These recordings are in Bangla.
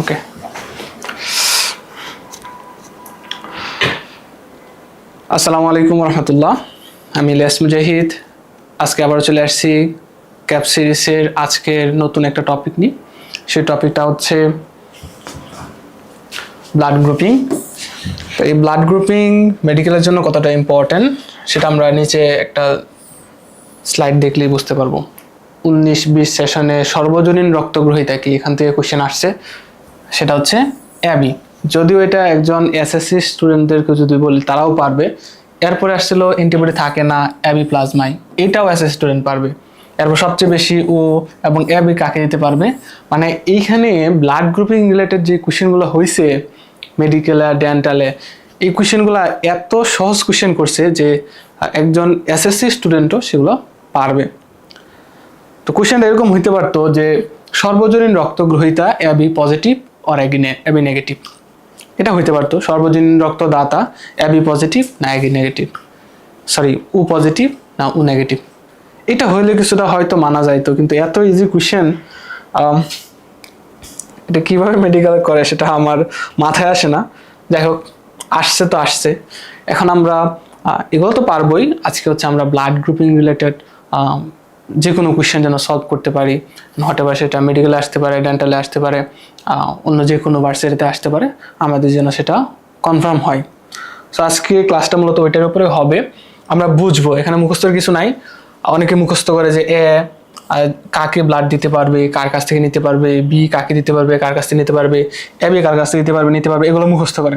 ওকে আসসালামু আলাইকুম রহমতুল্লাহ। আমি ইলিয়াস মুজাহিদ। আজকে আবার চলে আসছি ক্যাপ সিরিজের আজকের নতুন একটা টপিক নিয়ে। সেই টপিকটা হচ্ছে ব্লাড গ্রুপিং। তো এই ব্লাড গ্রুপিং মেডিকেলের জন্য কতটা ইম্পর্ট্যান্ট সেটা আমরা নিচে একটা স্লাইড দেখলেই বুঝতে পারব। উনিশ বিশ সেশনে সর্বজনীন রক্তগ্রহিতা কি? এখান থেকে কোশ্চেন আসছে। সেটা হচ্ছে অ্যাবি যদিও এটা একজন এসএসসি স্টুডেন্টদেরকে যদি বলি, তারাও পারবে। এরপরে আসছিল অ্যান্টিবডি থাকে না অ্যাবি প্লাজমাই এটাও এসএসসি স্টুডেন্ট পারবে। এরপর সবচেয়ে বেশি ও এবং অ্যাবি কাকে দিতে পারবে? মানে এইখানে ব্লাড গ্রুপিং রিলেটেড যে কোশ্চেনগুলো হয়েছে মেডিকেলে ডেন্টালে এই কোশ্চেনগুলো এত সহজ কোশ্চেন করছে যে, একজন এসএসসি স্টুডেন্টও সেগুলো পারবে। তো কোশ্চেনটা এরকম হইতে পারতো যে সর্বজনীন রক্তগ্রহিতা AB positive or AB negative এটা হইতে পারতো। সর্বজনীন রক্তদাতা এবি পজিটিভ না AB negative sorry O positive না উ নেগেটিভ এটা হইলে কিছুটা হয়তো মানা যাইতো, কিন্তু এত ইজি কোশ্চেন এটা কীভাবে মেডিকেল করে সেটা আমার মাথায় আসে না। যাই হোক, আসছে তো আসছে। এখন আমরা এগুলো তো পারবোই। আজকে হচ্ছে আমরা ব্লাড গ্রুপিং রিলেটেড যে কোনো কোয়েশ্চেন যেন সলভ করতে পারি। হতে পারে সেটা মেডিকেলে আসতে পারে ডেন্টালে আসতে পারে অন্য যে কোনো ভার্সিটিতে আসতে পারে, আমাদের যেন সেটা কনফার্ম হয়। সো আজকে ক্লাসটা মূলত ওইটার উপরে হবে। আমরা বুঝব, এখানে মুখস্থর কিছু নাই। অনেকে মুখস্থ করে যে এ কাকে ব্লাড দিতে পারবে, কার কাছ থেকে নিতে পারবে, বি, কাকে দিতে পারবে, কার কাছ থেকে নিতে পারবে, এ, বি, কার কাছ থেকে দিতে পারবে, নিতে পারবে, এগুলো মুখস্থ করে।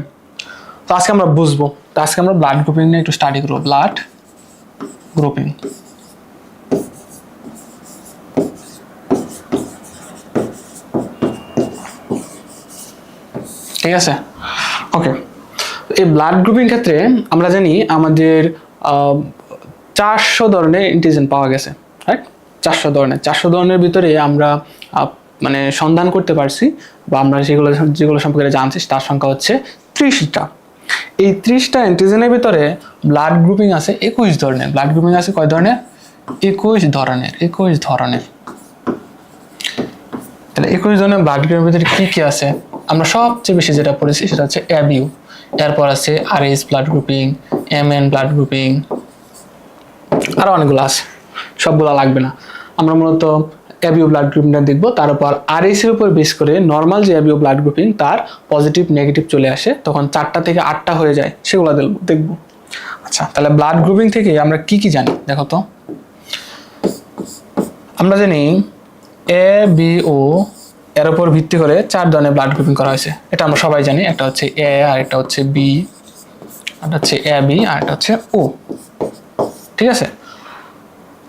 তো আজকে আমরা বুঝব। তো আজকে আমরা ব্লাড গ্রুপিং নিয়ে একটু স্টাডি করব ব্লাড গ্রুপিং ঠিক আছে? ওকে এই ব্লাড গ্রুপিং ক্ষেত্রে আমরা জানি আমাদের চারশো ধরনের ইন্টিজেন পাওয়া গেছে রাইট চারশো ধরনের। চারশো ধরনের ভিতরে আমরা মানে সন্ধান করতে পারছি বা আমরা যেগুলো যেগুলো সম্পর্কে জানছি তার সংখ্যা হচ্ছে ত্রিশটা। এই ত্রিশটা অ্যান্টিজেনের ভিতরে ব্লাড গ্রুপিং আছে একুশ ধরনের। ব্লাড গ্রুপিং আছে কয় ধরনের? একুশ ধরনের একুশ ধরনের। তাহলে একুশ ধরনের ব্লাড গ্রুপের ভিতরে কী কী আছে? আমরা সবচেয়ে বেশি যেটা পড়েছি সেটা হচ্ছে অ্যাবিউ এরপর আছে R S blood grouping M N blood grouping আরও অনেকগুলো আছে, সবগুলো লাগবে না। আমরা মূলত অ্যাবিও ব্লাড গ্রুপিংটা দেখব, তারপর আর এর উপর বেস করে নর্মাল যে অ্যাবিও ব্লাড গ্রুপিং তার পজিটিভ নেগেটিভ চলে আসে, তখন চারটা থেকে আটটা হয়ে যায়, সেগুলো দেখব, দেখব। আচ্ছা তাহলে ব্লাড গ্রুপিং থেকে আমরা কি কি জানি, দেখো তো। আমরা জানি এ বি ও এর উপর ভিত্তি করে চার ধরনের ব্লাড গ্রুপিং করা হয়েছে। এটা আমরা সবাই জানি, একটা হচ্ছে এ আর একটা হচ্ছে বি একটা হচ্ছে এ বি আর একটা হচ্ছে ও ঠিক আছে?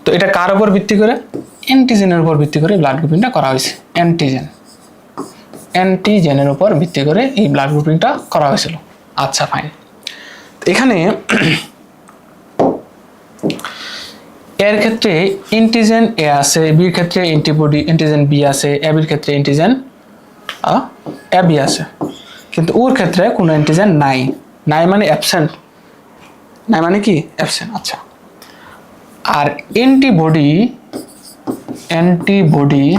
তো এটা কার উপর ভিত্তি করে? অ্যান্টিজেনের উপর ভিত্তি করে ব্লাড গ্রুপিংটা করা হয়েছে। অ্যান্টিজেন অ্যান্টিজেনের উপর ভিত্তি করে এই ব্লাড গ্রুপিংটা করা হয়েছিল। আচ্ছা ফাইন এখানে এর ক্ষেত্রে ইন্টিজেন এ আছে বির ক্ষেত্রে অ্যান্টিবডি অ্যান্টিজেন বি আছে এবির ক্ষেত্রে অ্যান্টিজেন এবি আছে। কিন্তু ওর ক্ষেত্রে কোনো অ্যান্টিজেন নাই। নাই মানে অ্যাবসেন্ট নাই মানে কি? অ্যাবসেন্ট আচ্ছা। আর অ্যান্টিবডি অ্যান্টিবডি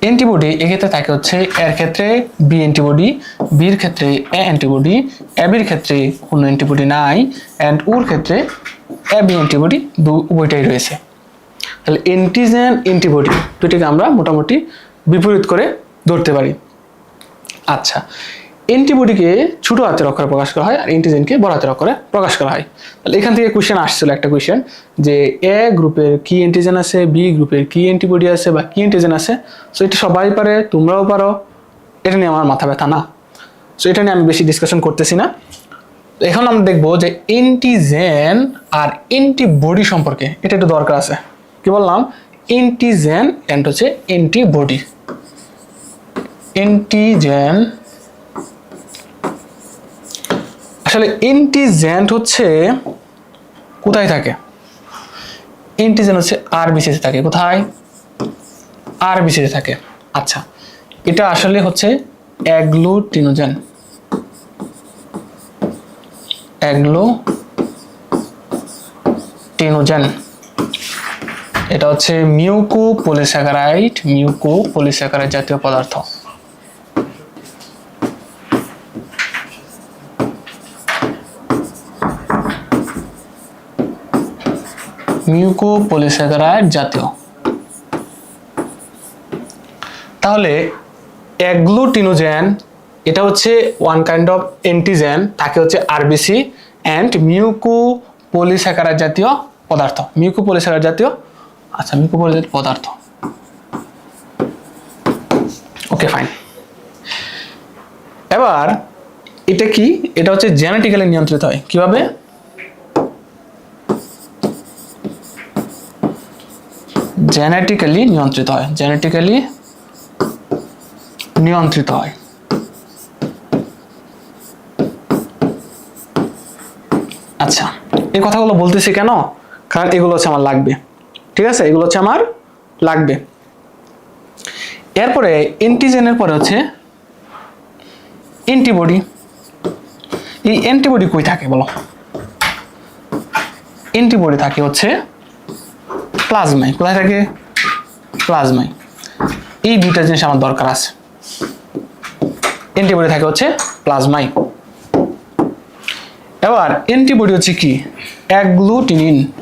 অ্যান্টিবডি এক্ষেত্রে থাকে হচ্ছে এর ক্ষেত্রে বি অ্যান্টিবডি বির ক্ষেত্রে এ অ্যান্টিবডি এবির ক্ষেত্রে কোনো অ্যান্টিবডি নাই অ্যান্ড ওর ক্ষেত্রে এ বি অ্যান্টিবডি উভয়টাই রয়েছে। তাহলে অ্যান্টিজেন অ্যান্টিবডি দুটিকে আমরা মোটামুটি বিপরীত করে ধরতে পারি। আচ্ছা অ্যান্টিবডিকে ছোট হাতের অক্ষরে প্রকাশ করা হয় আর অ্যান্টিজেনকে বড় হাতের অক্ষরে প্রকাশ করা হয়। তাহলে এখান থেকে কোশ্চেন আসছিল একটা কোশ্চেন যে এ গ্রুপের কি অ্যান্টিজেন আছে বি গ্রুপের কি অ্যান্টিবডি আছে বা কি অ্যান্টিজেন আছে? সো এটা সবাই পারে, তোমরাও পারো। এটা নিয়ে আমার মাথা ব্যথা না। সো এটা নিয়ে আমি বেশি ডিসকাশন করতেছি না। এখন আমরা দেখব যে অ্যান্টিজেন আর অ্যান্টিবডি সম্পর্কে, এটা একটু দরকার আছে। কি বললাম? অ্যান্টিজেন অ্যান্ড হচ্ছে অ্যান্টিবডি অ্যান্টিজেন আসলে ইন্টিজেন্ট হচ্ছে কোথায় থাকে? ইন্টিজেন্ট হচ্ছে আর বিসিতে থাকে। কোথায়? আর বিসিতে থাকে। আচ্ছা এটা আসলে হচ্ছে অ্যাগ্লুটিনোজেন অ্যাগ্লো টিনোজেন। এটা হচ্ছে মিউকো পলিস্যাকারাইড মিউকো পলিস্যাকারাইড জাতীয় পদার্থ। মিউকো পলিস্যাকারাইড জাতীয়। তাহলে অ্যাগ্লুটিনোজেন এটা হচ্ছে ওয়ান কাইন্ড অফ এন্টিজেন তাকে হচ্ছে আরবিসি অ্যান্ড মিউকো পলিস্যাকারাইড জাতীয় পদার্থ। মিউকো পলিস্যাকারাইড জাতীয় আচ্ছা মিউকো পলিস্যাকারাইড পদার্থ। ওকে ফাইন এবার, এটা কি? এটা হচ্ছে জেনেটিক্যালি নিয়ন্ত্রিত হয়। কীভাবে? জেনেটিক্যালি নিয়ন্ত্রিত হয়। জেনেটিক্যালি নিয়ন্ত্রিত হয়। আচ্ছা এই কথাগুলো বলতেছি কেন? কারণ এগুলো হচ্ছে আমার লাগবে। ঠিক আছে? এগুলো হচ্ছে আমার লাগবে। এরপরে এন্টিজেনের পরে হচ্ছে অ্যান্টিবডি এই অ্যান্টিবডি কই থাকে বলো? অ্যান্টিবডি থাকে হচ্ছে প্লাজমায় কোথায় থাকে? প্লাজমায় এই দুইটা জিনিস আমার দরকার আছে। অ্যান্টিবডি থাকে হচ্ছে প্লাজমায় এবার অ্যান্টিবডি হচ্ছে কি? অ্যাগ্লুটিনিন।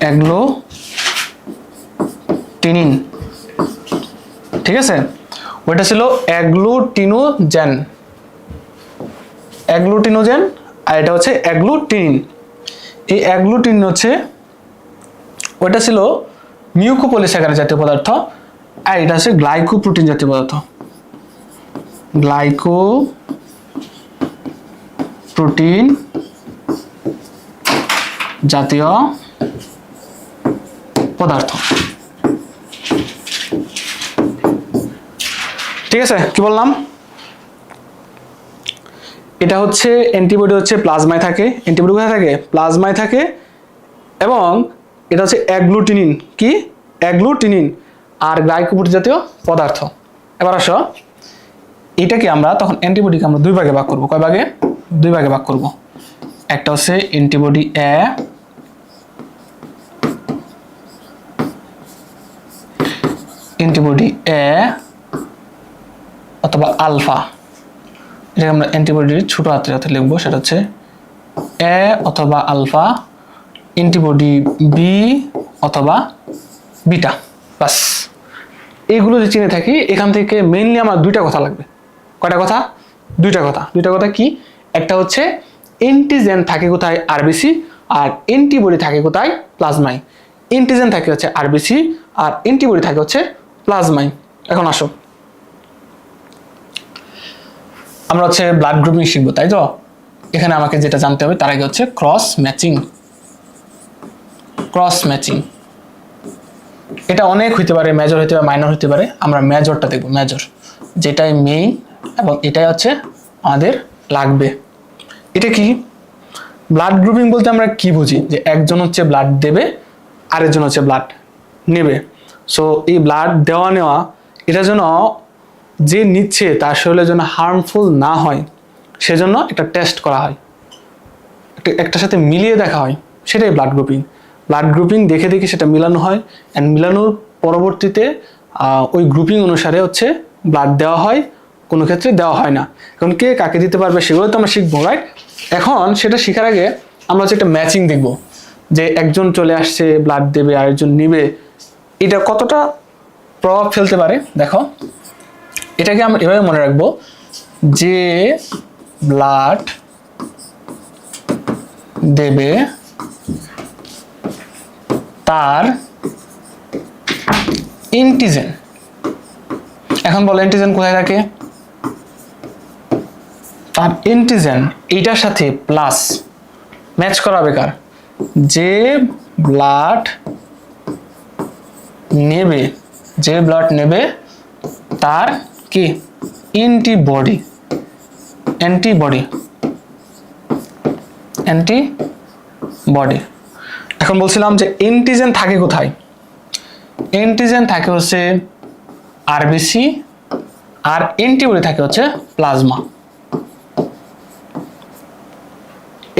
অ্যাগ্লোটিনিন। ঠিক আছে? ওইটা ছিল অ্যাগ্লুটিনোজেন। অ্যাগ্লুটিনোজেন আর এটা হচ্ছে অ্যাগ্লুটিনিন। এই অ্যাগ্লুটিন হচ্ছে, ওইটা ছিল মিউকোপলিস্যাকারাইড জাতীয় পদার্থ আর এটা হচ্ছে গ্লাইকোপ্রোটিন জাতীয় পদার্থ। গ্লাইকো প্রোটিন জাতীয় পদার্থ। ঠিক আছে, কি বললাম? এটা হচ্ছে অ্যান্টিবডি হচ্ছে প্লাজমায় থাকে। অ্যান্টিবডি কোথায় থাকে? প্লাজমায় থাকে এবং এটা হচ্ছে অ্যাগ্লুটিনিন কি? অ্যাগ্লুটিনিন আর গ্লাইকোপ্রোটিন জাতীয় পদার্থ। এবার আসো, এটাকে আমরা তখন অ্যান্টিবডিকে আমরা দুই ভাগে ভাগ করব। কয় ভাগে? দুই ভাগে ভাগ করব। একটা হচ্ছে অ্যান্টিবডি এ অ্যান্টিবডি এ অথবা আলফা এটাকে আমরা অ্যান্টিবডির ছোট হাতের হাতে লিখব, সেটা হচ্ছে এ অথবা আলফা অ্যান্টিবডি বি অথবা বিটা বাস এইগুলো যে চিনে থাকি, এখান থেকে মেইনলি আমার দুইটা কথা লাগবে। কয়টা কথা? দুইটা কথা। দুইটা কথা কি? একটা হচ্ছে এন্টিজেন থাকে কোথায়? আরবিসি আর অ্যান্টিবডি থাকে কোথায়? প্লাজমাই এন্টিজেন থাকে হচ্ছে আরবিসি আর অ্যান্টিবডি থাকে হচ্ছে প্লাজমাই এখন আসো। আমরা হচ্ছে ব্লাড গ্রুপিং শিখব, তাই তো? এখানে আমাকে যেটা জানতে হবে, তার আগে হচ্ছে ক্রস ম্যাচিং ক্রস ম্যাচিং এটা অনেক হইতে পারে মেজর হইতে পারে মাইনর হইতে পারে। আমরা মেজরটা দেখব মেজর যেটাই মেইন এবং এটাই হচ্ছে আমাদের লাগবে। এটা কি? ব্লাড গ্রুপিং বলতে আমরা কি বুঝি? যে একজন হচ্ছে ব্লাড দেবে, আরেকজন হচ্ছে ব্লাড নেবে। সো এই ব্লাড দেওয়া নেওয়া, এটা যেন যে নিচ্ছে তার শরীরে যেন হার্মফুল না হয়, সেজন্য একটা টেস্ট করা হয়। একটা সাথে মিলিয়ে দেখা হয়, সেটাই ব্লাড গ্রুপিং ব্লাড গ্রুপিং দেখে দেখে সেটা মিলানো হয় অ্যান্ড মিলানোর পরবর্তীতে ওই গ্রুপিং অনুসারে হচ্ছে ব্লাড দেওয়া হয়, কোনো ক্ষেত্রে দেওয়া হয় না। এখন কে কাকে দিতে পারবে সেগুলো তো আমরা শিখব রাইট এখন সেটা শেখার আগে আমরা হচ্ছে একটা ম্যাচিং দেখব। যে একজন চলে আসছে ব্লাড দেবে, আরেকজন নিবে। এটা কতটা প্রভাব ফেলতে পারে? দেখো, এটাকে আমরা এভাবে মনে রাখব যে ব্লাড দেবে তার ইন্টিজেন এখন বলো ইন্টিজেন কোথায় থাকে? তার ইন্টিজেন এইটার সাথে প্লাস ম্যাচ করা? বেকার যে ব্লাড নেবে, যে ব্লাড নেবে তার কি? অ্যান্টিবডি অ্যান্টিবডি অ্যান্টিবডি এখন বলছিলাম যে এন্টিজেন থাকে কোথায়? এন্টিজেন থাকে হচ্ছে আরবিসি আর অ্যান্টিবডি থাকে হচ্ছে প্লাজমা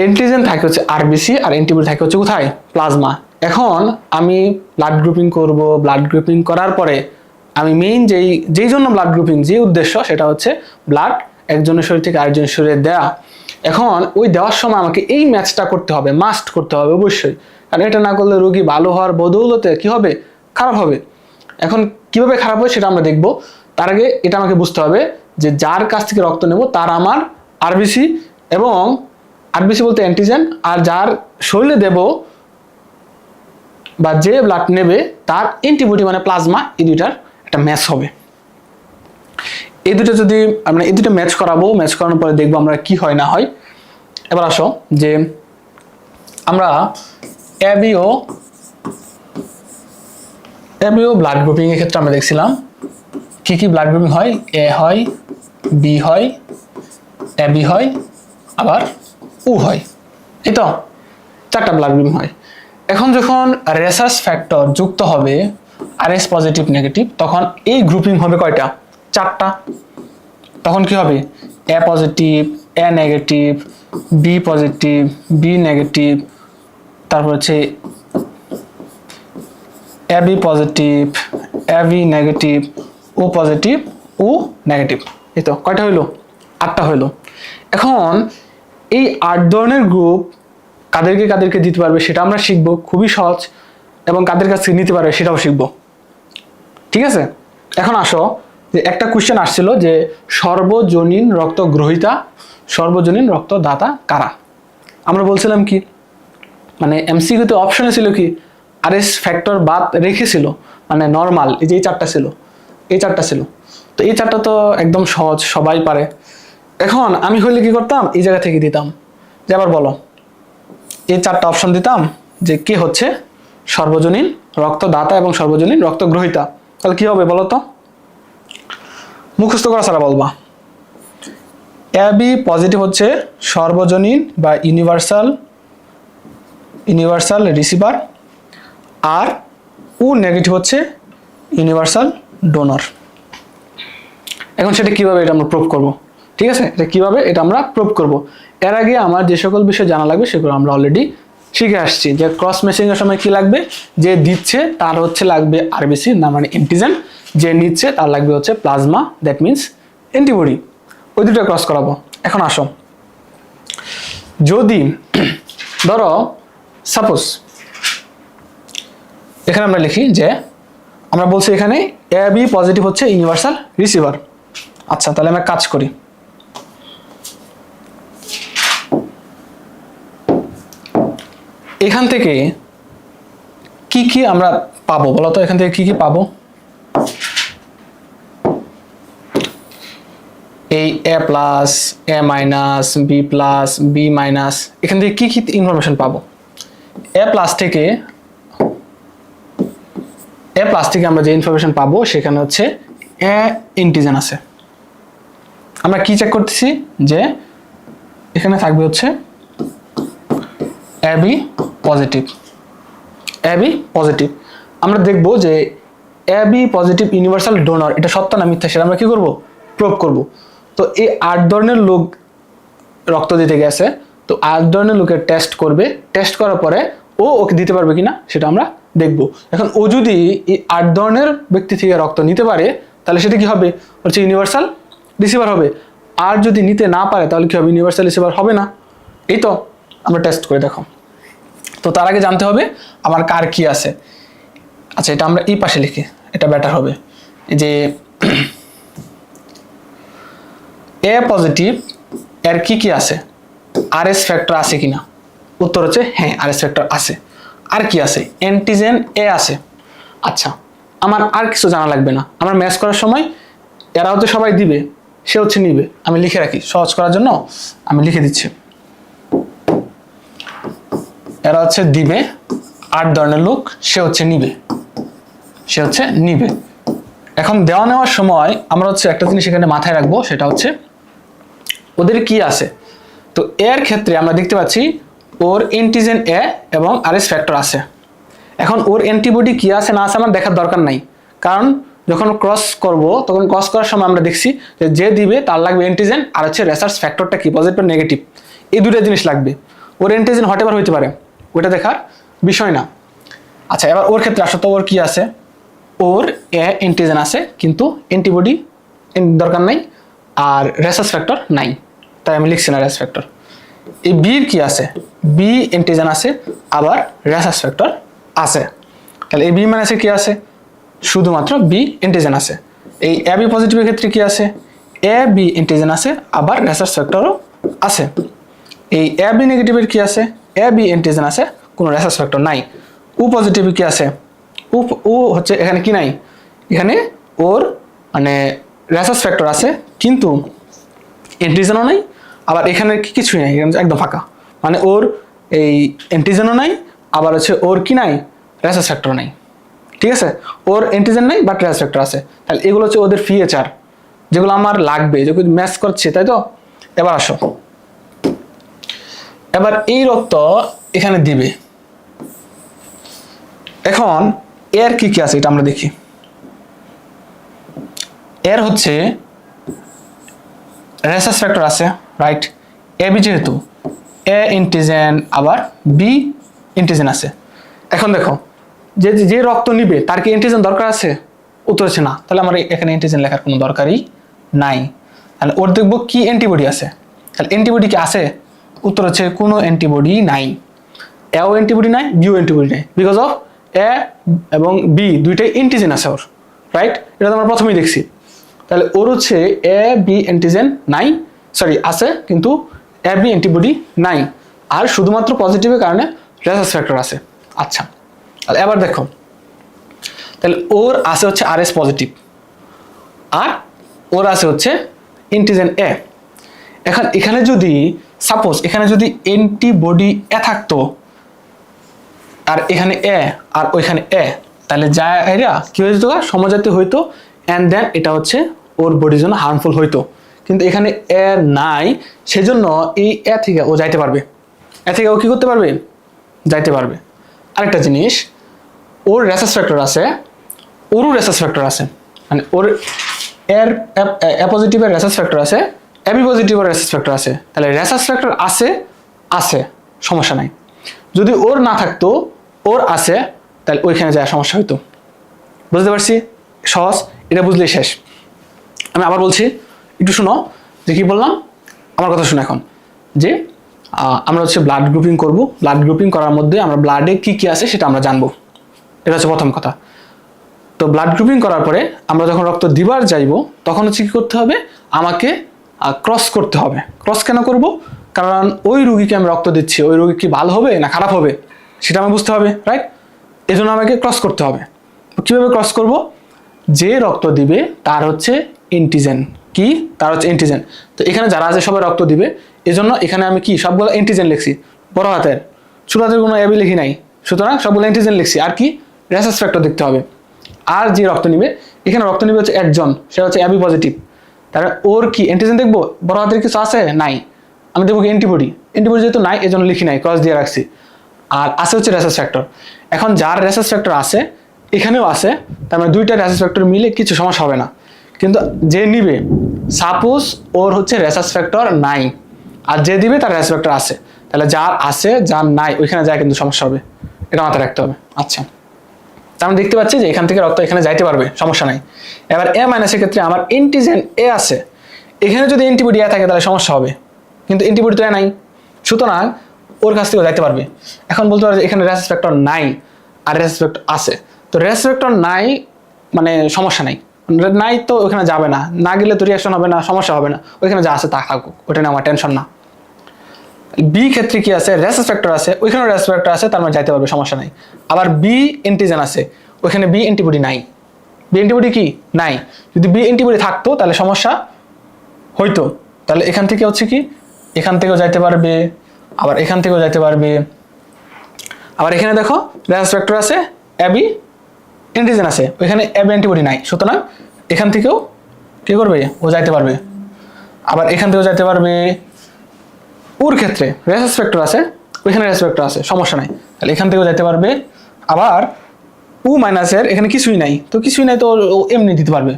এন্টিজেন থাকে হচ্ছে আরবিসি আর অ্যান্টিবডি থাকে হচ্ছে কোথায়? প্লাজমা এখন আমি ব্লাড গ্রুপিং করব ব্লাড গ্রুপিং করার পরে আমি মেইন যেই যেই জন্য ব্লাড গ্রুপিং যে উদ্দেশ্য সেটা হচ্ছে ব্লাড একজনের শরীর থেকে আরেকজনের শরীরে দেয়া। এখন ওই দেওয়ার সময় আমাকে এই ম্যাচটা করতে হবে মাস্ট করতে হবে অবশ্যই। কারণ এটা না করলে রোগী ভালো হওয়ার বদৌলতে কি হবে? খারাপ হবে। এখন কীভাবে খারাপ হয় সেটা আমরা দেখব। তার আগে এটা আমাকে বুঝতে হবে যে যার কাছ থেকে রক্ত নেব তার আমার আরবিসি এবং আরবিসি বলতে অ্যান্টিজেন আর যার শরীরে দেব বা যে ব্লাড নেবে, তার অ্যান্টিবডি মানে প্লাজমা এই দুইটার একটা ম্যাচ হবে। এই দুটো যদি আমরা, এই দুটো ম্যাচ করাবো ম্যাচ করানোর পরে দেখব আমরা কি হয় না হয়। এবার আসো, যে আমরা অ্যাবিও অ্যাবিও ব্লাড গ্রুপিং এর ক্ষেত্রে আমরা দেখছিলাম, কি কি ব্লাড গ্রুপিং হয়? এ হয় বি হয় অ্যাবি হয়, আবার উ হয়। এই তো চারটা ব্লাড গ্রুপিং হয়। এখন যখন রেসার্চ ফ্যাক্টর যুক্ত হবে আর এস পজিটিভ নেগেটিভ তখন এই গ্রুপিং হবে কয়টা? চারটা তখন কি হবে? A positive A negative B positive B negative তারপর হচ্ছে A B positive A B negative O positive O negative এই তো, কয়টা হইল? আটটা হইল। এখন এই আট ধরনের গ্রুপ কাদেরকে কাদেরকে দিতে পারবে সেটা আমরা শিখব, খুবই সহজ, এবং কাদের কাছ নিতে পারবে সেটাও শিখব। ঠিক আছে? এখন আসো, যে একটা কোশ্চেন আসছিল যে সর্বজনীন রক্ত গ্রহিতা সর্বজনীন রক্তদাতা কারা? আমরা বলছিলাম কি? মানে এমসিকিউতে অপশনে ছিল কি? আর এস ফ্যাক্টর বাদ রেখেছিল মানে নর্মাল এই যে এই চারটা ছিল, এই চারটা ছিল। তো এই চারটা তো একদম সহজ, সবাই পারে। এখন আমি হইলে কি করতাম? এই জায়গা থেকে দিতাম। যে আবার বলো, এই চারটা অপশন দিতাম যে কে হচ্ছে সর্বজনীন রক্তদাতা এবং সর্বজনীন রক্তগ্রহিতা। তাহলে কি হবে বলো তো? মুখস্থ করা ছাড়া বলবা। বি পজিটিভ হচ্ছে সর্বজনীন বা ইউনিভার্সাল ইউনিভার্সাল রিসিভার আর উ নেগেটিভ হচ্ছে ইউনিভার্সাল ডোনার এখন সেটা কীভাবে এটা আমরা প্রুভ করব? ঠিক আছে? এটা কীভাবে? এটা আমরা প্রুভ করব। এর আগে আমার যে সকল বিষয় জানা লাগবে সেগুলো আমরা অলরেডি শিখে আসছি। যে ক্রস এর সময় কি লাগবে? যে দিচ্ছে, তার হচ্ছে লাগবে আরবিসি না মানে এন্টিজেন যে নিচ্ছে, তার লাগবে হচ্ছে প্লাজমা দ্যাট মিন্স অ্যান্টিবডি ওই দুটো ক্রস করাবো। এখন আসো। যদি, ধরো সাপোজ এখানে আমরা লিখি যে, আমরা বলছি এখানে এ বি পজিটিভ হচ্ছে ইউনিভার্সাল রিসিভার আচ্ছা তাহলে আমরা কাজ করি। এখান থেকে কি কি আমরা পাবো? বলো তো, এখান থেকে কি কি পাবো? এই A plus A minus B plus B minus এখান থেকে কি কি ইনফরমেশন পাবো? এ প্লাস থেকে এ প্লাস থেকে আমরা যে ইনফরমেশন পাবো, সেখানে হচ্ছে এ ইন্টিজেন আছে। আমরা কি চেক করতেছি? যে এখানে থাকবে হচ্ছে এবি পজিটিভ এবি পজিটিভ আমরা দেখব যে এবি পজিটিভ ইউনিভার্সাল ডোনার এটা সত্য না মিথ্যা সেটা আমরা কি করব? প্রুভ করব। তো এই আট ধরনের লোক রক্ত দিতে গেছে, তো আট ধরনের লোকের টেস্ট করবে। টেস্ট করার পরে ও ওকে দিতে পারবে কিনা সেটা আমরা দেখব। এখন ও যদি এই আট ধরনের ব্যক্তি থেকে রক্ত নিতে পারে, তাহলে সেটা কি হবে? হচ্ছে ইউনিভার্সাল রিসিভার হবে। আর যদি নিতে না পারে, তাহলে কি হবে? ইউনিভার্সাল রিসিভার হবে না। এই তো, আমরা টেস্ট করে দেখো। তো তার আগে জানতে হবে আমার কার কি আছে। আচ্ছা এটা আমরা এই পাশে লিখি, এটা বেটার হবে। যে এ পজিটিভ এর কি কি আছে? আর এস ফ্যাক্টর আছে কিনা? উত্তর হচ্ছে হ্যাঁ আর এস ফ্যাক্টর আছে। আর কি আছে? অ্যান্টিজেন এ আছে। আচ্ছা আমার আর কিছু জানা লাগবে না। আমার ম্যাচ করার সময় এরা হচ্ছে সবাই দিবে, সে হচ্ছে নিবে। আমি লিখে রাখি, সহজ করার জন্য আমি লিখে দিচ্ছি। এরা হচ্ছে দিবে। আট ধরনের লোক, সে হচ্ছে নিবে। সে হচ্ছে নিবে। এখন দেওয়া নেওয়ার সময় আমরা হচ্ছে একটা জিনিস এখানে মাথায় রাখব, সেটা হচ্ছে ওদের কি আছে? তো এর ক্ষেত্রে আমরা দেখতে পাচ্ছি ওর এন্টিজেন এ এবং আর এস ফ্যাক্টর আছে। এখন ওর অ্যান্টিবডি কি আছে না আছে আমার দেখার দরকার নাই। কারণ যখন ক্রস করব, তখন ক্রস করার সময় আমরা দেখছি যে যে দিবে তার লাগবে অ্যান্টিজেন আর হচ্ছে রেসার্চ ফ্যাক্টরটা কি? পজিটিভ নেগেটিভ এই দুটো জিনিস লাগবে। ওর অ্যান্টিজেন হটেবার হইতে পারে। ওটা দেখার বিষয় না। আচ্ছা এবার ওর ক্ষেত্রে আসো ওর কি আছে? ওর এ এন্টিজেন আছে, কিন্তু অ্যান্টিবডি দরকার নাই আর রেসাস ফ্যাক্টর নাই। তাই আমি লিখছি না রেস ফ্যাক্টর এই বির কি আছে? বি এন্টিজেন আছে, আবার রেসাস ফ্যাক্টর আছে। তাহলে এই বি মানে মাইনাসে কি আছে? শুধুমাত্র বি এন্টিজেন আছে। এই এ বি পজিটিভের ক্ষেত্রে কি আছে? এ বি এন্টিজেন আছে, আবার রেসাস ফ্যাক্টরও আছে। এই এ বি নেগেটিভের কি আছে? এ বি এন্টিজেন আছে, কোনো রেসাস ফ্যাক্টর নাই। ও পজিটিভ কি আছে? ও ও হচ্ছে এখানে কি নাই? এখানে ওর মানে রেসাস ফ্যাক্টর আছে, কিন্তু এন্টিজেনও নাই, আবার এখানে কিছুই নাই একদম ফাঁকা। মানে ওর এই এন্টিজেনও নাই, আবার হচ্ছে ওর কি নাই? রেসাস ফ্যাক্টর নাই। ঠিক আছে? ওর এন্টিজেন নাই বাট রেসাস ফ্যাক্টর আছে। তাহলে এগুলো হচ্ছে ওদের ফিচার যেগুলো আমার লাগবে, যেগুলো ম্যাচ করছে, তাই তো? এবার আসো। এবার এই রক্ত এখানে দিবে। এখন এর কি কি আছে এটা আমরা দেখি। এর হচ্ছে রেসাস ফ্যাক্টর আছে, রাইট? এ বি যেহেতু, এ ইন্টিজেন, আবার বি ইন্টিজেন আছে। এখন দেখো, যে যে রক্ত নিবে, তার কি ইন্টিজেন দরকার আছে? উত্তর হচ্ছে না। তাহলে আমার এখানে ইন্টিজেন লেখার কোনো দরকারই নাই। তাহলে ওর দেখব কি অ্যান্টিবডি আছে। তাহলে অ্যান্টিবডি কি আছে? উত্তর হচ্ছে কোনো অ্যান্টিবডি নাই। এও অ্যান্টিবডি নাই বিও অ্যান্টিবডি নাই। বিকজ অফ এ এবং বি দুইটাই অ্যান্টিজেন আছে ওর রাইট এটা তো আমরা প্রথমেই দেখছি। তাহলে ওর হচ্ছে এ বি অ্যান্টিজেন নাই। সরি আছে, কিন্তু এ বি অ্যান্টিবডি নাই। আর শুধুমাত্র পজিটিভের কারণে রেসাস ফ্যাক্টর আছে। আচ্ছা তাহলে এবার দেখো। তাহলে ওর আছে হচ্ছে আর এস পজিটিভ আর ওর আছে হচ্ছে ইন্টিজেন এ এখন এখানে যদি সাপোজ এখানে যদি অ্যান্টিবডি এ থাকতো, আর এখানে এ আর ওইখানে এ তাহলে যা এরা কি হয়ে যেত সমজাতি হইতো অ্যান্ড দেন এটা হচ্ছে ওর বডির জন্য হার্মফুল হইতো। কিন্তু এখানে এ নাই, সেজন্য এই এ থেকে ও যাইতে পারবে। এ থেকে ও কি করতে পারবে? যাইতে পারবে। আরেকটা জিনিস, ওর রেসাস ফ্যাক্টর আছে, ওরও রেসাস ফ্যাক্টর আছে। মানে ওর এর এ পজিটিভের রেসাস ফ্যাক্টর আছে এবি পজিটিভের রেসাস ফ্যাক্টর আছে। তাহলে রেসাস ফ্যাক্টর আছে আছে, সমস্যা নাই। যদি ওর না থাকতো, ওর আছে, তাহলে ওইখানে যাওয়ার সমস্যা হইতো। বুঝতে পারছি? সহজ, এটা বুঝলেই শেষ। আমি আবার বলছি, একটু শোনো, যে কি বললাম? আমার কথা শুনে এখন। যে আমরা হচ্ছে ব্লাড গ্রুপিং করব। ব্লাড গ্রুপিং করার মধ্যে আমরা ব্লাডে কি কি আছে সেটা আমরা জানব। এটা হচ্ছে প্রথম কথা। তো ব্লাড গ্রুপিং করার পরে আমরা যখন রক্ত দিবার যাইব, তখন হচ্ছে কি করতে হবে? আমাকে ক্রস করতে হবে। ক্রস কেন করব? কারণ ওই রুগীকে আমি রক্ত দিচ্ছি, ওই রুগী কি ভালো হবে না খারাপ হবে? সেটা আমি বুঝতে হবে রাইট এজন্য আমাকে ক্রস করতে হবে। কীভাবে ক্রস করব? যে রক্ত দিবে তার হচ্ছে এন্টিজেন কি? তার হচ্ছে এন্টিজেন তো এখানে যারা আছে সবাই রক্ত দিবে। এজন্য এখানে আমি কি? সবগুলো এন্টিজেন লিখছি। বড় হাতের। ছোট হাতের কোনো এবি লিখি নাই। সুতরাং সবগুলো এন্টিজেন লিখছি। আর কি? রেসাস ফ্যাক্টর দেখতে হবে। আর যে রক্ত নিবে, এখানে রক্ত নিবে হচ্ছে একজন। সেটা হচ্ছে অ্যাবি পজিটিভ তাহলে ওর কি অ্যান্টিজেন দেখব? বড় হাতের কিছু আছে? নাই। আমি দেখব কি অ্যান্টিবডি অ্যান্টিবডি যেহেতু নাই, এজন্য লিখি নাই ক্রস দিয়ে রাখছি। আর আছে হচ্ছে রেসাস ফ্যাক্টর এখন যার রেসাস ফ্যাক্টর আছে, এখানেও আছে, তার মানে দুইটা রেসাস ফ্যাক্টর মিলে কিছু সমস্যা হবে না। কিন্তু যে নিবে সাপোজ ওর হচ্ছে রেসাস ফ্যাক্টর নাই। আর যে দিবে, তার রেসাস ফ্যাক্টর আছে। তাহলে যার আছে, যার নাই, ওইখানে যায় কিন্তু সমস্যা হবে। এটা মাথায় রাখতে হবে। আচ্ছা। তা আমরা দেখতে পাচ্ছি যে এখান থেকে রক্ত এখানে যাইতে পারবে, সমস্যা নাই। এবার এ মাইনাসের ক্ষেত্রে আমার এন্টিজেন এ আছে। এখানে যদি অ্যান্টিবডি এ থাকে তাহলে সমস্যা হবে, কিন্তু অ্যান্টিবডি তো এ নাই। সুতরাং ওর কাছ থেকে যাইতে পারবে। এখন বলতে পারবে যে এখানে রেসপেক্টর নাই আর রেসপেক্ট আছে। তো রেসপেক্টর নাই মানে সমস্যা নাই। নাই তো ওখানে যাবে না। না গেলে তো রিয়াকশন হবে না, সমস্যা হবে না। ওইখানে যা আছে তা থাকুক, ওটা নিয়ে আমার টেনশন না। বি ক্ষেত্রে কি আছে? রেসাস ফ্যাক্টর আছে। ওইখানে রেসাস ফ্যাক্টর আছে, তার মানে যাইতে পারবে, সমস্যা নাই। আবার বি এন্টিজেন আছে। ওইখানে বি অ্যান্টিবডি নাই। বি অ্যান্টিবডি কি? নাই। যদি বি অ্যান্টিবডি থাকতো, তাহলে সমস্যা হইতো। তাহলে এখান থেকে হচ্ছে কি? এখান থেকেও যাইতে পারবে। আবার এখান থেকেও যাইতে পারবে। আবার এখানে দেখো রেসাস ফ্যাক্টর আছে অ্যাবি অ্যান্টিজেন আছে। ওইখানে অ্যাবি অ্যান্টিবডি নাই। সুতরাং এখান থেকেও কি করবে? ও যাইতে পারবে। আবার এখান থেকেও যাইতে পারবে। ওর ক্ষেত্রে রেসাস ফ্যাক্টর আছে, ওইখানে রেসাস ফ্যাক্টর আছে, সমস্যা নাই। তাহলে এখান থেকেও যেতে পারবে। আবার উ মাইনাসের এখানে কিছুই নাই। তো কিছুই নাই তো এমনি দিতে পারবে।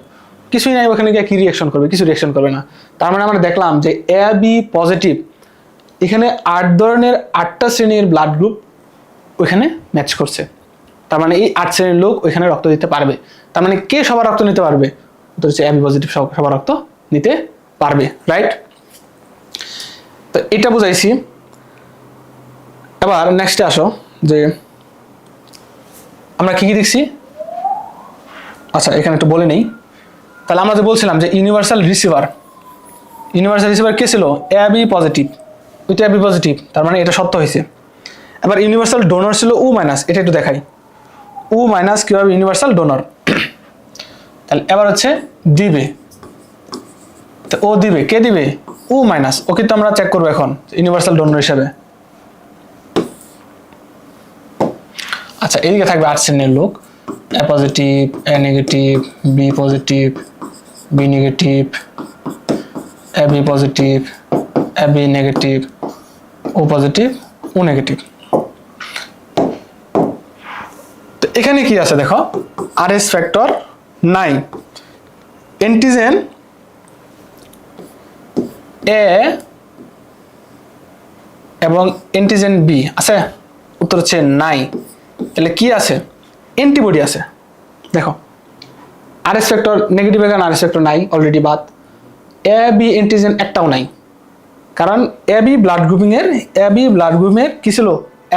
কিছুই নাই, ওখানে গিয়ে কি রিয়াকশন করবে? কিছু রিয়াকশন করবে না। তার মানে আমরা দেখলাম যে এ বি পজিটিভ এখানে আট ধরনের আটটা শ্রেণির ব্লাড গ্রুপ ওইখানে ম্যাচ করছে। তার মানে এই আট শ্রেণির লোক ওইখানে রক্ত দিতে পারবে। তার মানে কে সবার রক্ত নিতে পারবে? তো হচ্ছে এবি পজিটিভ সবার রক্ত নিতে পারবে রাইট এটা বুঝাইছি। এবার নেক্সটে আসো, যে আমরা কি কি দেখছি? আচ্ছা এখানে একটু বলে নেই। তাহলে আমরা যে বলছিলাম যে ইউনিভার্সাল রিসিভার ইউনিভার্সাল রিসিভার কে ছিল? এবি পজিটিভ ওইটা এবি পজিটিভ তার মানে এটা সত্য হয়েছে। এবার ইউনিভার্সাল ডোনার ছিল উ মাইনাস এটা একটু দেখাই। উ মাইনাস কীভাবে ইউনিভার্সাল ডোনার তাহলে এবার হচ্ছে দিবে। ও দিবে, কে দিবে? উ মাইনাস ও কিন্তু আমরা চেক করব এখন ইউনিভার্সাল ডোনার হিসাবে। আচ্ছা এদিকে থাকবে আট শ্রেণির লোক A positive A negative B positive B negative A B positive A B negative O positive O negative তো এখানে কি আছে দেখো? আর এস ফ্যাক্টর নাই এন্টিজেন এ এবং এন্টিজেন বি আছে? উত্তর হচ্ছে নাই। তাহলে কি আছে? অ্যান্টিবডি আছে। দেখো আর এস ফ্যাক্টর নেগেটিভ এখানে আর এস ফ্যাক্টর নাই অলরেডি বাদ। এ বি অ্যান্টিজেন একটাও নাই। কারণ এ বি ব্লাড গ্রুপিং এর এ বি ব্লাড গ্রুপিংয়ের কি ছিল?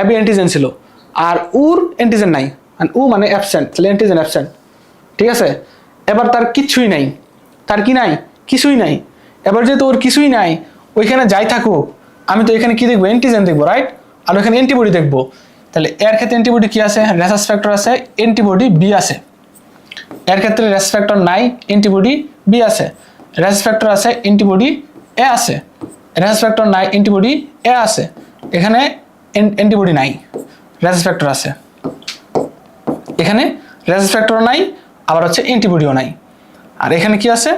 এ বি অ্যান্টিজেন ছিল। আর উর অ্যান্টিজেন নাই। আর উ মানে অ্যাবসেন্ট তাহলে অ্যান্টিজেন অ্যাবসেন্ট ঠিক আছে? এবার তার কিচ্ছুই নাই। তার কি নাই? কিছুই নাই। এবার যেহেতু ওর কিছুই নাই, ওইখানে যাই থাকুক, আমি তো এখানে কি দেখব? অ্যান্টিজেন দেখব রাইট আর ওখানে অ্যান্টিবডি দেখব। তাহলে এর ক্ষেত্রে অ্যান্টিবডি কি আছে? রেসাস ফ্যাক্টর আছে অ্যান্টিবডি বি আছে। এর ক্ষেত্রে রেস ফ্যাক্টর নাই অ্যান্টিবডি বি আছে। রেস ফ্যাক্টর আছে অ্যান্টিবডি এ আছে। রেস ফ্যাক্টর নাই অ্যান্টিবডি এ আছে। এখানে অ্যান্টিবডি নাই রেস ফ্যাক্টর আছে। এখানে রেস ফ্যাক্টর নাই, আবার হচ্ছে অ্যান্টিবডিও নাই। আর এখানে কি আছে?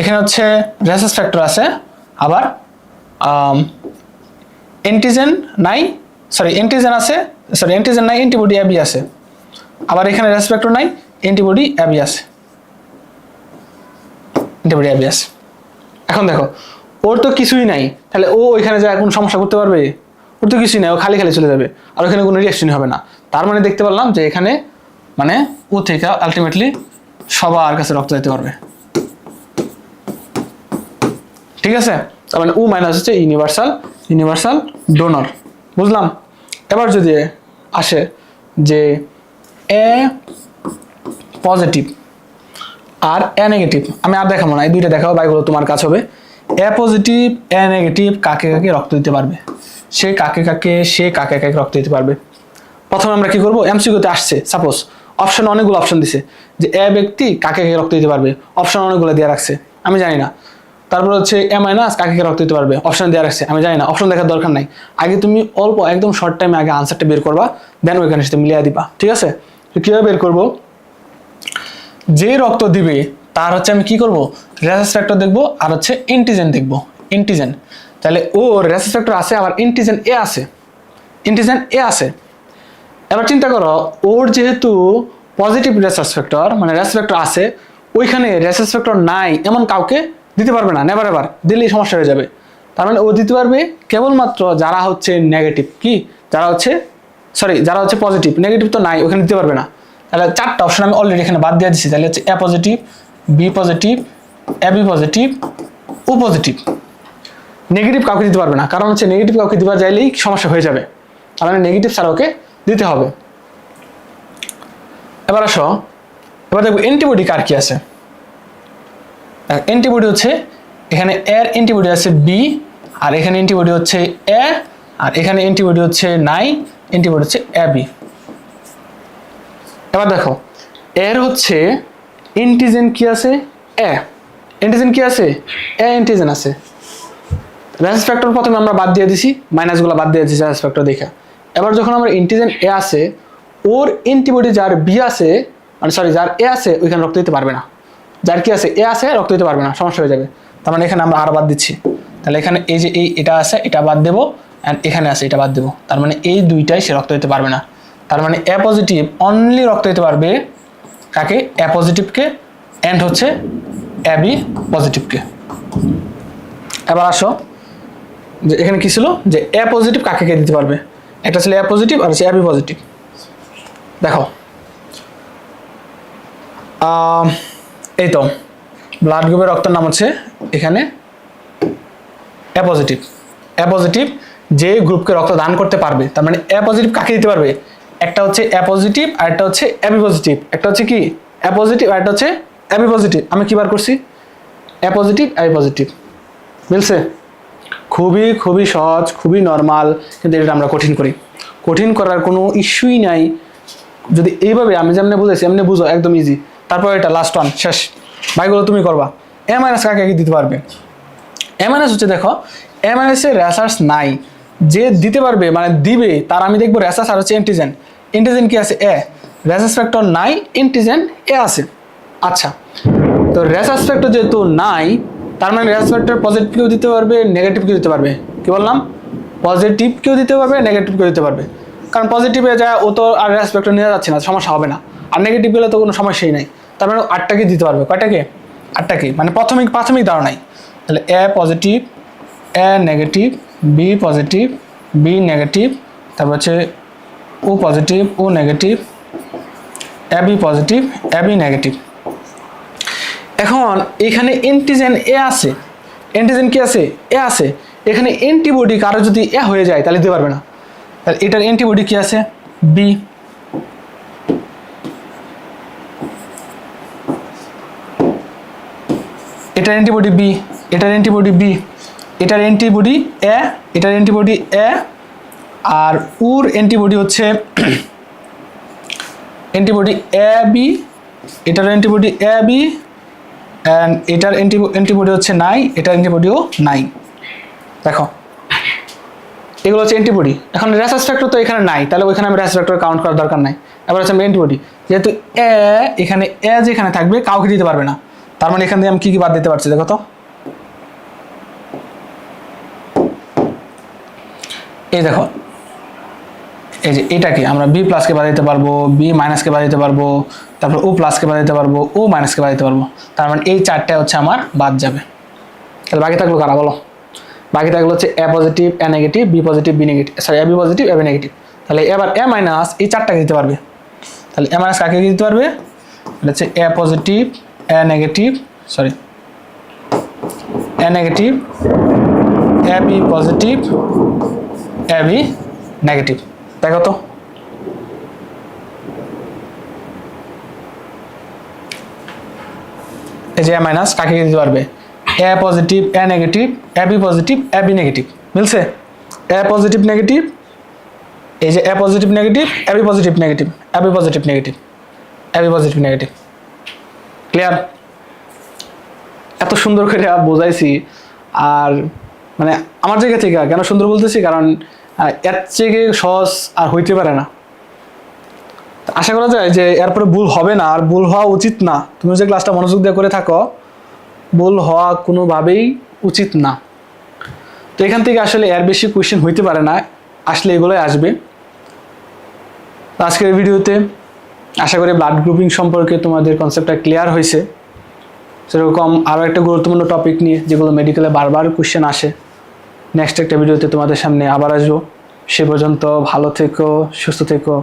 এখানে হচ্ছে রেসাস ফ্যাক্টর আছে, আবার অ্যান্টিজেন নাই সরি অ্যান্টিজেন আছে সরি অ্যান্টিজেন নাই অ্যান্টিবডি অ্যাবি আছে। আবার এখানে রেসপেক্টর নাই অ্যান্টিবডি অ্যাবি আছে। অ্যান্টিবডি অ্যাবি আছে। এখন দেখো, ওর তো কিছুই নাই, তাহলে ও ওইখানে যায় কোন সমস্যা করতে পারবে? ওর তো কিছুই নাই, ও খালি খালি চলে যাবে, আর ওখানে কোনো রিয়াকশনই হবে না। তার মানে দেখতে পারলাম যে এখানে মানে ও থেকে আলটিমেটলি সবার কাছে রক্ত যেতে পারবে। ঠিক আছে? তার মানে ও মাইনাস হচ্ছে ইউনিভার্সাল ইউনিভার্সাল ডোনার বুঝলাম? এবার যদি আসে যে A positive R A negative আমি আর দেখাবো না, এই দুইটা দেখাবো বাইগুলো তোমার কাছে হবে। এ পজিটিভ এ নেগেটিভ কাকে কাকে রক্ত দিতে পারবে? সে কাকে কাকে, সে কাকে কাকে রক্ত দিতে পারবে? প্রথমে আমরা কি করব? এমসিকিউতে আসছে সাপোজ অপশন অনেকগুলো অপশন দিছে। যে এ ব্যক্তি কাকে কাকে রক্ত দিতে পারবে? অপশন অনেকগুলো দেওয়া রাখছে। আমি জানি না। তারপর হচ্ছে এ মাইনাস কাকে কাকে রক্ত দিতে পারবে? অপশন দেওয়া রাখছে। আমি জানি না অপশন দেখার দরকার নাই। আগে তুমি অল্প, একদম শর্ট টাইমে আগে আনসারটা বের করবা দেন ওইখানে সাথে মিলিয়ে দিবা। ঠিক আছে? তো কীভাবে বের করব? যে রক্ত দিবে, তার হচ্ছে আমি কি করব? রেসাস ফ্যাক্টর দেখব, আর হচ্ছে ইন্টিজেন দেখব। ইন্টিজেন তাহলে ও রেসাস ফ্যাক্টর আছে, আবার ইন্টিজেন এ আছে। ইন্টিজেন এ আছে। এবার চিন্তা করো, ওর যেহেতু পজিটিভ রেসাস ফ্যাক্টর মানে রেসাস ফ্যাক্টর আছে, ওইখানে রেসাস ফ্যাক্টর নাই, এমন কাউকে দিতে পারবে না নেবার এবার দিলেই সমস্যা হয়ে যাবে। তার মানে ও দিতে পারবে কেবলমাত্র যারা হচ্ছে নেগেটিভ কি? যারা হচ্ছে সরি যারা হচ্ছে পজিটিভ নেগেটিভ তো নাই, ওখানে দিতে পারবে না। তাহলে চারটা অপশন আমি অলরেডি এখানে বাদ দিয়ে দিচ্ছি তাহলে হচ্ছে A positive B positive A B positive O positive negative কাউকে দিতে পারবে না, কারণ হচ্ছে নেগেটিভ কাউকে দিবার চাইলেই সমস্যা হয়ে যাবে। তার মানে নেগেটিভ ছাড়া ওকে দিতে হবে। এবার আসো, এবার দেখব অ্যান্টিবডি কার কি আছে। অ্যান্টিবডি হচ্ছে এখানে এর অ্যান্টিবডি আছে বি আর এখানে অ্যান্টিবডি হচ্ছে এ আর এখানে অ্যান্টিবডি হচ্ছে নাই অ্যান্টিবডি হচ্ছে এ বি এবার দেখো এর হচ্ছে এন্টিজেন কি আছে? এ এন্টিজেন কি আছে? এ এন্টিজেন আছে। রেস ফ্যাক্টর প্রথমে আমরা বাদ দিয়ে দিছি মাইনাসগুলো বাদ দিয়ে দিছি রেস ফ্যাক্টর দেখে। এবার যখন আমরা এন্টিজেন এ আছে, ওর অ্যান্টিবডি যার বি আছে মানে সরি যার এ আছে, ওইখানে রক্ত দিতে পারবে না। যার কি আছে, এ আছে, রক্ত দিতে পারবে না, সমস্যা হয়ে যাবে। তার মানে এখানে আমরা আর বাদ দিচ্ছি। তাহলে এখানে এই যে এই, এটা আছে, এটা বাদ দেবো অ্যান্ড এখানে আছে, এটা বাদ দেবো। তার মানে এই দুইটাই সে রক্ত দিতে পারবে না। তার মানে এ পজিটিভ অনলি রক্ত দিতে পারবে কাকে? এ পজিটিভকে অ্যান্ড হচ্ছে এ বি পজিটিভকে এবার আসো, যে এখানে কী ছিল? যে এ পজিটিভ কাকে কে দিতে পারবে? একটা ছিল এ পজিটিভ আর হচ্ছে এ পজিটিভ দেখো এই তো ব্লাড গ্রুপের রক্তের নাম হচ্ছে এখানে এ পজিটিভ এ পজিটিভ যে গ্রুপকে রক্ত দান করতে পারবে, তার মানে এ পজিটিভ কাকে দিতে পারবে? একটা হচ্ছে এ পজিটিভ আর একটা হচ্ছে এবি পজিটিভ একটা হচ্ছে কি? এ পজিটিভ আর একটা হচ্ছে এবি পজিটিভ আমি কি বার করছি? এ পজিটিভ এবি পজিটিভ মিলছে? খুবই খুবই সহজ, খুবই নর্মাল কিন্তু এটা আমরা কঠিন করি। কঠিন করার কোনো ইস্যুই নাই। যদি এইভাবে, আমি যেমনি বুঝেছি এমনি বুঝো, একদম ইজি তারপর এটা লাস্ট ওয়ান শেষ। ভাইগুলো, তুমি করবা। এ মাইনাস কাকে কি দিতে পারবে? এ মাইনাস হচ্ছে, দেখো এ মাইনাসের রেসার্স নাই। যে দিতে পারবে মানে দিবে, তার আমি দেখব রেসার্স আর হচ্ছে এন্টিজেন এন্টিজেন কি আছে? এ রেসার্স ফ্যাক্টর নাই এন্টিজেন এ আছে। আচ্ছা তো রেসার্স ফ্যাক্টর যেহেতু নাই, তার মানে রেসার্স ফ্যাক্টর পজিটিভ কেউ দিতে পারবে নেগেটিভ কেউ দিতে পারবে। কি বললাম? পজিটিভ কেউ দিতে পারবে নেগেটিভ কেউ দিতে পারবে। কারণ পজিটিভে যায় ও তো আর রেসার্স ফ্যাক্টর নিয়ে যাচ্ছে না, সমস্যা হবে না। আর নেগেটিভ গেলে তো কোনো সমস্যাই নাই। তার মানে আটটাকে দিতে পারবে? কয়টাকে আটটাকে মানে প্রাথমিক প্রাথমিক ধারণাই। তাহলে A positive A negative B positive B negative তারপর হচ্ছে O positive O negative A B positive A B negative এখন এখানে এন্টিজেন এ আছে। এন্টিজেন কি আছে? এ আছে। এখানে অ্যান্টিবডি কারও যদি এ হয়ে যায়, তাহলে দিতে পারবে না। তাহলে এটার অ্যান্টিবডি কি আছে? বি এটার অ্যান্টিবডি বি এটার অ্যান্টিবডি বি এটার অ্যান্টিবডি এ এটার অ্যান্টিবডি এ আর উর অ্যান্টিবডি হচ্ছে অ্যান্টিবডি এ বি এটার অ্যান্টিবডি এ বি অ্যান্ড এটার অ্যান্টিবডি হচ্ছে নাই এটার অ্যান্টিবডিও নাই দেখো, এগুলো হচ্ছে অ্যান্টিবডি এখন রেসাস ফ্যাক্টর তো এখানে নাই, তাহলে ওইখানে আমি রেসাস কাউন্ট করার দরকার নাই। এবার হচ্ছে আমি অ্যান্টিবডি যেহেতু এ এখানে এ যেখানে থাকবে, কাউকে দিতে পারবে না। তার মানে এখান থেকে আমি কি কি বাদ দিতে পারছি, দেখো তো। এই দেখো, এই যে এটাকে আমরা বি প্লাসকে বাদ দিতে পারব বি মাইনাসকে বাদ দিতে পারব, তারপর ও প্লাসকে বাদ দিতে পারব ও মাইনাসকে বাদ দিতে পারব। তার মানে এই চারটা হচ্ছে আমার বাদ যাবে। তাহলে বাকি থাকল কারা বলো? বাকি থাকল হচ্ছে A positive A negative B positive B negative sorry A B positive A B negative তাহলে এবার এ মাইনাস এই চারটাকে দিতে পারবে। তাহলে এ মাইনাস কাকে দিতে পারবে? এটা হচ্ছে A positive A negative sorry A negative A B positive A B negative দেখো তো। এই যে এ মাইনাস কাকে দিতে পারবে? A positive A negative A B positive A B negative মিলছে? এ পজিটিভ নেগেটিভ এই যে A positive negative A B positive negative A B positive negative A B positive negative clear এত সুন্দর করে বোঝাইছি আর মানে আমার জায়গা থেকে কেন সুন্দর বলতেছি? কারণ এর থেকে সহজ আর হইতে পারে না। আশা করা যায় যে এরপরে ভুল হবে না আর ভুল হওয়া উচিত না। তুমি যে ক্লাসটা মনোযোগ দিয়ে করে থাকো, ভুল হওয়া কোনোভাবেই উচিত না। তো এখান থেকে আসলে এর বেশি কোয়েশ্চেন হইতে পারে না। আসলে এগুলোই আসবে। আজকের ভিডিওতে আশা করি ব্লাড গ্রুপিং সম্পর্কে তোমাদের কনসেপ্টটা ক্লিয়ার হয়েছে। সেরকম আরও একটা গুরুত্বপূর্ণ টপিক নিয়ে, যেগুলো মেডিকেলে বারবার কোশ্চেন আসে। নেক্সট একটা ভিডিওতে তোমাদের সামনে আবার আসব। সে পর্যন্ত ভালো থেকো, সুস্থ থেকো।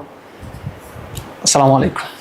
আসসালামু আলাইকুম।